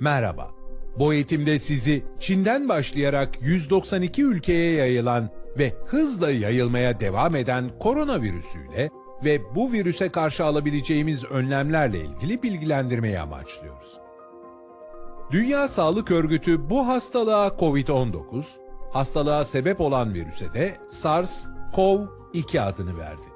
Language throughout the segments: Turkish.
Merhaba. Bu eğitimde sizi Çin'den başlayarak 192 ülkeye yayılan ve hızla yayılmaya devam eden koronavirüsüyle ve bu virüse karşı alabileceğimiz önlemlerle ilgili bilgilendirmeyi amaçlıyoruz. Dünya Sağlık Örgütü bu hastalığa COVID-19, hastalığa sebep olan virüse de SARS-CoV-2 adını verdi.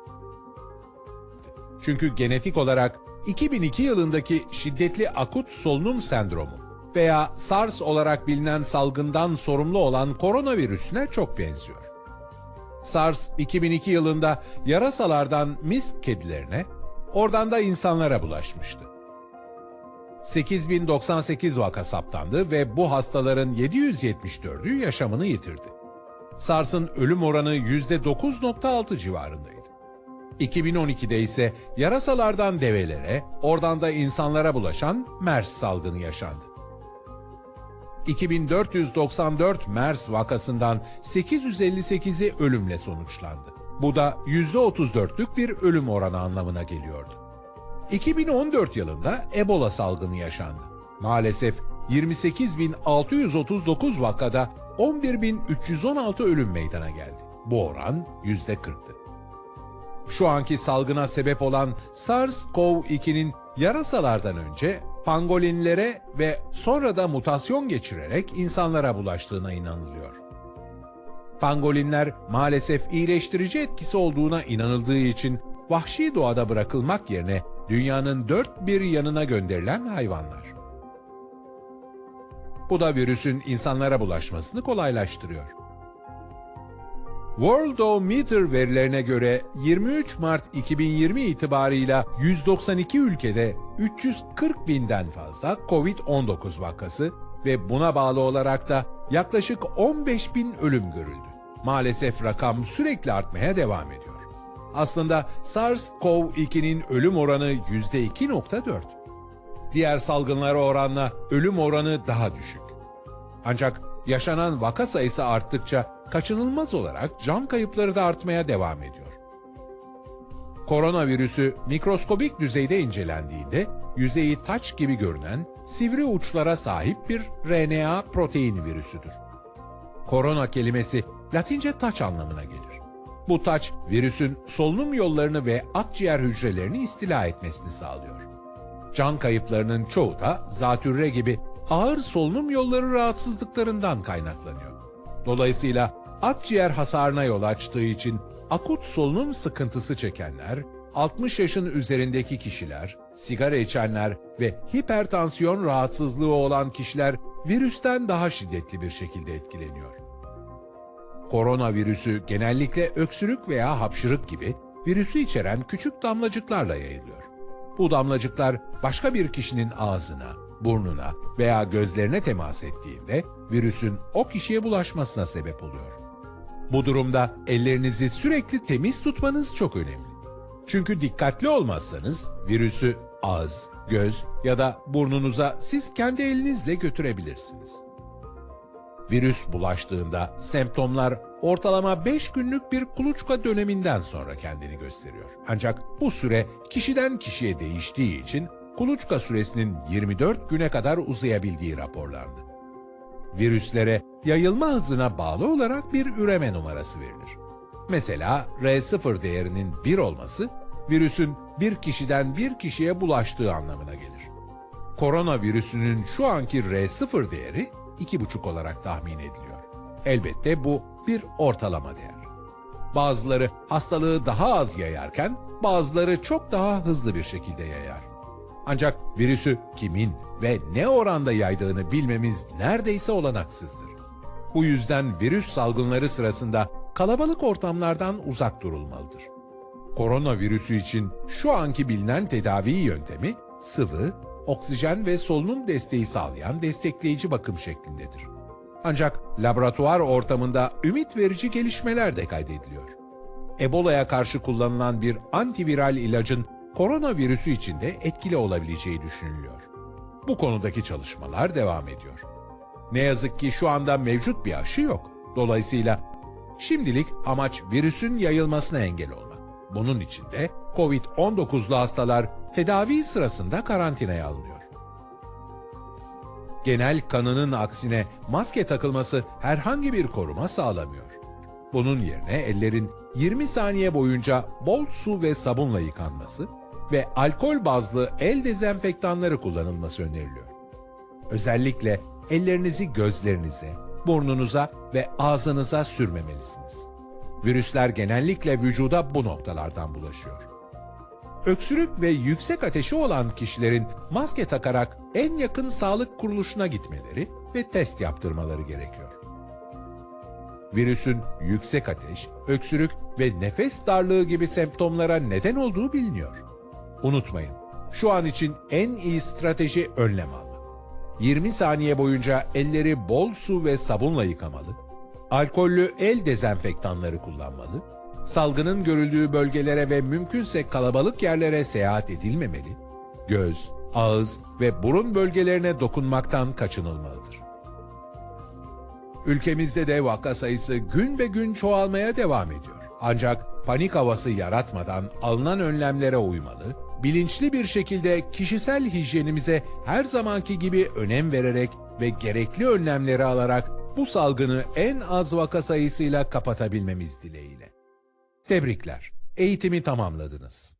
Çünkü genetik olarak 2002 yılındaki şiddetli akut solunum sendromu veya SARS olarak bilinen salgından sorumlu olan koronavirüsüne çok benziyor. SARS 2002 yılında yarasalardan misk kedilerine, oradan da insanlara bulaşmıştı. 8098 vaka saptandı ve bu hastaların 774'ü yaşamını yitirdi. SARS'ın ölüm oranı %9.6 civarındaydı. 2012'de ise yarasalardan develere, oradan da insanlara bulaşan MERS salgını yaşandı. 2494 MERS vakasından 858'i ölümle sonuçlandı. Bu da %34'lük bir ölüm oranı anlamına geliyordu. 2014 yılında Ebola salgını yaşandı. Maalesef 28.639 vakada 11.316 ölüm meydana geldi. Bu oran %40'tı. Şu anki salgına sebep olan SARS-CoV-2'nin yarasalardan önce pangolinlere ve sonra da mutasyon geçirerek insanlara bulaştığına inanılıyor. Pangolinler maalesef iyileştirici etkisi olduğuna inanıldığı için vahşi doğada bırakılmak yerine dünyanın dört bir yanına gönderilen hayvanlar. Bu da virüsün insanlara bulaşmasını kolaylaştırıyor. Worldometer verilerine göre 23 Mart 2020 itibarıyla 192 ülkede 340 binden fazla COVID-19 vakası ve buna bağlı olarak da yaklaşık 15 bin ölüm görüldü. Maalesef rakam sürekli artmaya devam ediyor. Aslında SARS-CoV-2'nin ölüm oranı %2.4. Diğer salgınlara oranla ölüm oranı daha düşük. Ancak yaşanan vaka sayısı arttıkça kaçınılmaz olarak can kayıpları da artmaya devam ediyor. Koronavirüsü mikroskobik düzeyde incelendiğinde yüzeyi taç gibi görünen sivri uçlara sahip bir RNA protein virüsüdür. Korona kelimesi Latince taç anlamına gelir. Bu taç virüsün solunum yollarını ve akciğer hücrelerini istila etmesini sağlıyor. Can kayıplarının çoğu da zatürre gibi ağır solunum yolları rahatsızlıklarından kaynaklanıyor. Dolayısıyla akciğer hasarına yol açtığı için akut solunum sıkıntısı çekenler, 60 yaşın üzerindeki kişiler, sigara içenler ve hipertansiyon rahatsızlığı olan kişiler virüsten daha şiddetli bir şekilde etkileniyor. Koronavirüsü genellikle öksürük veya hapşırık gibi virüsü içeren küçük damlacıklarla yayılıyor. Bu damlacıklar başka bir kişinin ağzına, burnuna veya gözlerine temas ettiğinde virüsün o kişiye bulaşmasına sebep oluyor. Bu durumda ellerinizi sürekli temiz tutmanız çok önemli. Çünkü dikkatli olmazsanız virüsü ağız, göz ya da burnunuza siz kendi elinizle götürebilirsiniz. Virüs bulaştığında semptomlar ortalama 5 günlük bir kuluçka döneminden sonra kendini gösteriyor. Ancak bu süre kişiden kişiye değiştiği için kuluçka süresinin 24 güne kadar uzayabildiği raporlandı. Virüslere yayılma hızına bağlı olarak bir üreme numarası verilir. Mesela R0 değerinin 1 olması virüsün bir kişiden bir kişiye bulaştığı anlamına gelir. Koronavirüsünün şu anki R0 değeri 2,5 olarak tahmin ediliyor. Elbette bu bir ortalama değer. Bazıları hastalığı daha az yayarken bazıları çok daha hızlı bir şekilde yayar. Ancak virüsü kimin ve ne oranda yaydığını bilmemiz neredeyse olanaksızdır. Bu yüzden virüs salgınları sırasında kalabalık ortamlardan uzak durulmalıdır. Koronavirüsü için şu anki bilinen tedavi yöntemi sıvı, oksijen ve solunum desteği sağlayan destekleyici bakım şeklindedir. Ancak laboratuvar ortamında ümit verici gelişmeler de kaydediliyor. Ebola'ya karşı kullanılan bir antiviral ilacın koronavirüsü için de etkili olabileceği düşünülüyor. Bu konudaki çalışmalar devam ediyor. Ne yazık ki şu anda mevcut bir aşı yok. Dolayısıyla şimdilik amaç virüsün yayılmasına engel olmak. Bunun için de COVID-19'lu hastalar tedavi sırasında karantinaya alınıyor. genel kanının aksine maske takılması herhangi bir koruma sağlamıyor. Bunun yerine ellerin 20 saniye boyunca bol su ve sabunla yıkanması ve alkol bazlı el dezenfektanları kullanılması öneriliyor. Özellikle ellerinizi gözlerinize, burnunuza ve ağzınıza sürmemelisiniz. Virüsler genellikle vücuda bu noktalardan bulaşıyor. Öksürük ve yüksek ateşi olan kişilerin maske takarak en yakın sağlık kuruluşuna gitmeleri ve test yaptırmaları gerekiyor. Virüsün yüksek ateş, öksürük ve nefes darlığı gibi semptomlara neden olduğu biliniyor. Unutmayın, şu an için en iyi strateji önlem almak. 20 saniye boyunca elleri bol su ve sabunla yıkamalı, alkollü el dezenfektanları kullanmalı, salgının görüldüğü bölgelere ve mümkünse kalabalık yerlere seyahat edilmemeli, göz, ağız ve burun bölgelerine dokunmaktan kaçınılmalıdır. Ülkemizde de vaka sayısı gün be gün çoğalmaya devam ediyor. Ancak panik havası yaratmadan alınan önlemlere uymalı, bilinçli bir şekilde kişisel hijyenimize her zamanki gibi önem vererek ve gerekli önlemleri alarak bu salgını en az vaka sayısıyla kapatabilmemiz dileğiyle. Tebrikler, eğitimi tamamladınız.